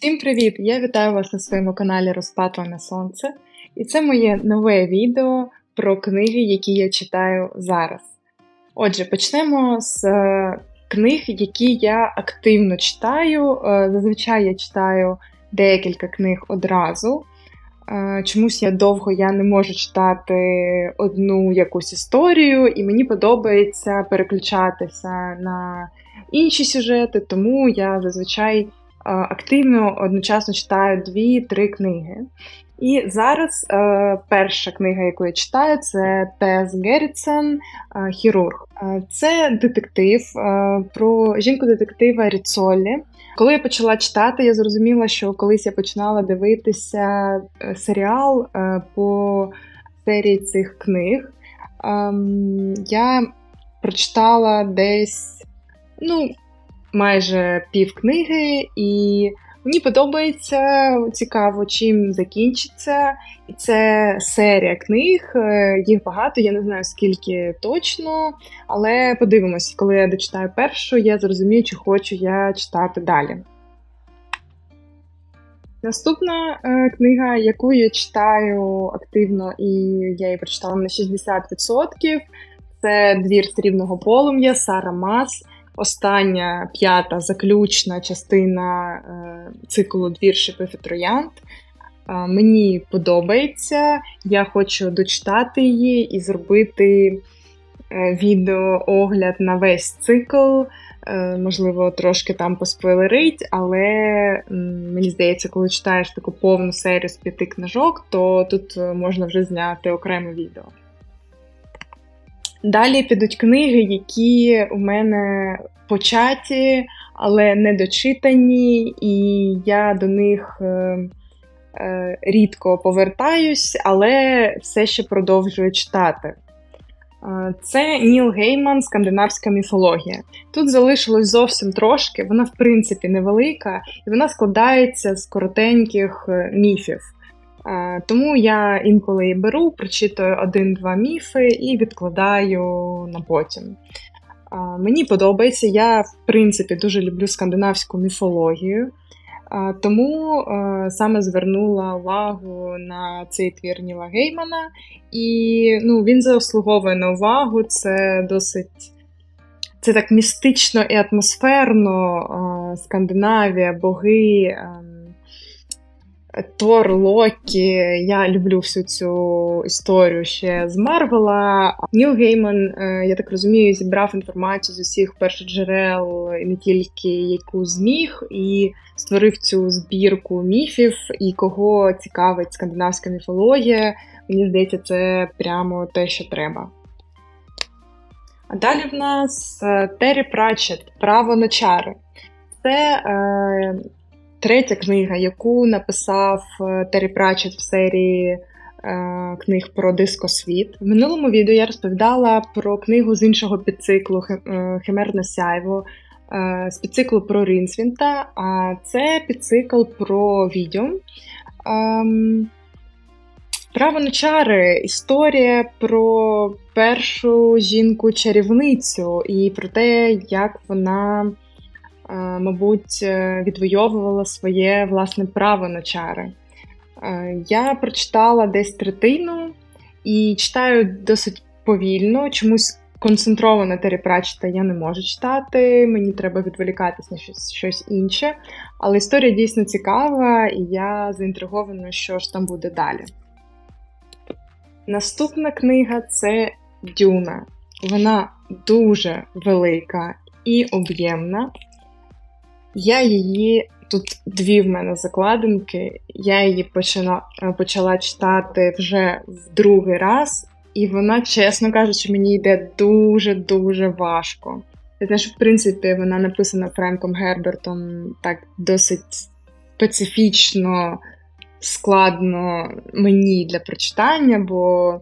Всім привіт! Я вітаю вас на своєму каналі Розпатлене Сонце. І це моє нове відео про книги, які я читаю зараз. Отже, почнемо з е, книг, які я активно читаю. Е, Зазвичай я читаю декілька книг одразу. Е, Чомусь я довго я не можу читати одну якусь історію, і мені подобається переключатися на інші сюжети, тому я зазвичай активно одночасно читаю дві-три книги. І зараз е, перша книга, яку я читаю, це Тес Геррітсен е, Хірург. Е, це детектив е, про жінку-детектива Ріцолі. Коли я почала читати, я зрозуміла, що колись я починала дивитися е, серіал е, по серії цих книг. Ем, я прочитала десь ну, майже пів книги, і мені подобається цікаво, чим закінчиться. І це серія книг, е, їх багато, я не знаю скільки точно, але подивимось, коли я дочитаю першу, я зрозумію, чи хочу я читати далі. Наступна е, книга, яку я читаю активно, і я її прочитала на 60%, це Двір срібного полум'я Сара Мас. Остання п'ята заключна частина е, циклу Двір шипів і троянд. Е, мені подобається, я хочу дочитати її і зробити е, відеоогляд на весь цикл. Можливо, трошки там поспойлерить, але мені здається, коли читаєш таку повну серію з п'яти книжок, то тут можна вже зняти окреме відео. Далі підуть книги, які у мене початі, але не дочитані, і я до них е, е, рідко повертаюсь, але все ще продовжую читати. Е, Це Ніл Гейман, скандинавська міфологія. Тут залишилось зовсім трошки, вона в принципі невелика, і вона складається з коротеньких міфів. Е, Тому я інколи беру, прочитую один-два міфи і відкладаю на потім. Е, Мені подобається, я в принципі дуже люблю скандинавську міфологію, е, тому саме звернула увагу на цей твір Ніла Геймана, і ну, він заслуговує на увагу. Це досить це так містично і атмосферно. Скандинавія, боги. Тор, Локі. Я люблю всю цю історію ще з Марвела. Ніл Гейман, е, я так розумію, зібрав інформацію з усіх першоджерел і не тільки яку зміг, і створив цю збірку міфів, і кого цікавить скандинавська міфологія. Мені здається, це прямо те, що треба. А далі в нас е, Террі Пратчет Право на чари. Це е, третя книга, яку написав е, Террі Пратчет в серії е, книг про дискосвіт. В минулому відео я розповідала про книгу з іншого підциклу «Хе- е, Химерне сяйво з підциклу про Рінсвінта, а це підцикл про відьом. Ем, Право на чари історія про першу жінку-чарівницю і про те, як вона мабуть, е, відвоювала своє власне право на чари. Е, Я прочитала десь третину і читаю досить повільно, чомусь концентровано Террі я не можу читати, мені треба відволікатись на щось, щось інше. Але історія дійсно цікава, і я заінтригована, що ж там буде далі. Наступна книга це Дюна. Вона дуже велика і об'ємна. Я її тут дві в мене закладинки. Я її почала, почала читати вже в другий раз, і вона, чесно кажучи, мені йде дуже-дуже важко. Знаю, що, в принципі, вона написана Френком Гербертом так досить специфічно, складно мені для прочитання, бо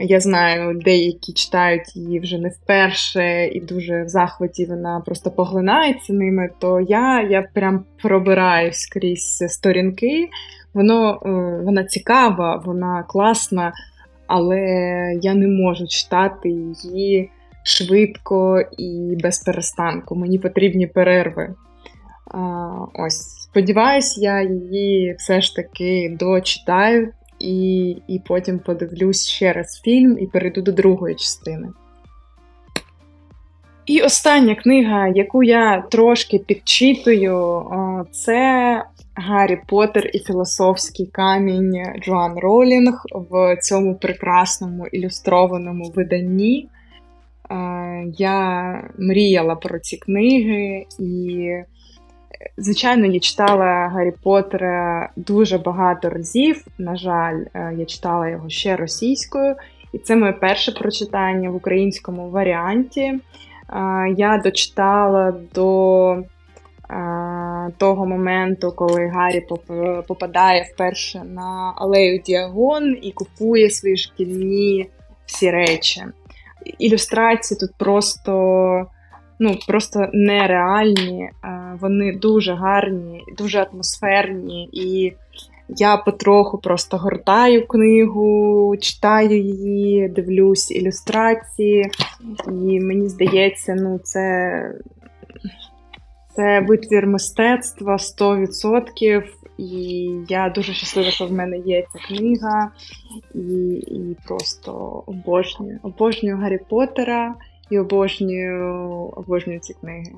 я знаю, деякі читають її вже не вперше і дуже в захваті вона просто поглинається ними. То я, я прям пробираюсь крізь сторінки. Воно, е, вона цікава, вона класна, але я не можу читати її швидко і без перестанку. Мені потрібні перерви. Ось. Сподіваюсь, я її все ж таки дочитаю і, і потім подивлюсь ще раз фільм і перейду до другої частини. І остання книга, яку я трошки підчитую, це Гаррі Поттер і філософський камінь Джоан Ролінг в цьому прекрасному ілюстрованому виданні. Е, Я мріяла про ці книги, і, звичайно, я читала Гаррі Поттера дуже багато разів. На жаль, е, я читала його ще російською, і це моє перше прочитання в українському варіанті. Е, Я дочитала до е, того моменту, коли Гаррі попадає вперше на алею Діагон і купує свої шкільні всі речі. Ілюстрації тут просто, ну, просто нереальні, е, вони дуже гарні, дуже атмосферні, і я потроху просто гортаю книгу, читаю її, дивлюсь ілюстрації, і мені здається, ну, це, це витвір мистецтва 100%. І я дуже щаслива, що в мене є ця книга, і, і просто обожнюю. Обожнюю Гаррі Поттера і обожнюю, обожнюю ці книги.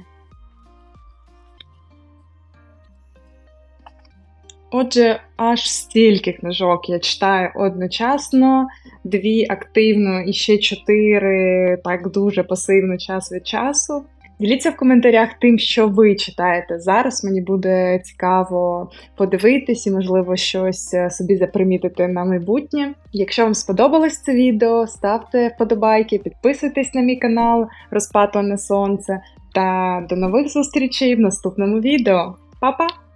Отже, аж стільки книжок я читаю одночасно, дві активно і ще чотири так дуже пасивно час від часу. Діліться в коментарях тим, що ви читаєте зараз. Мені буде цікаво подивитись і, можливо, щось е, собі запримітити на майбутнє. Якщо вам сподобалось це відео, ставте вподобайки, підписуйтесь на мій канал Розпатлене Сонце та до нових зустрічей в наступному відео. Па-па!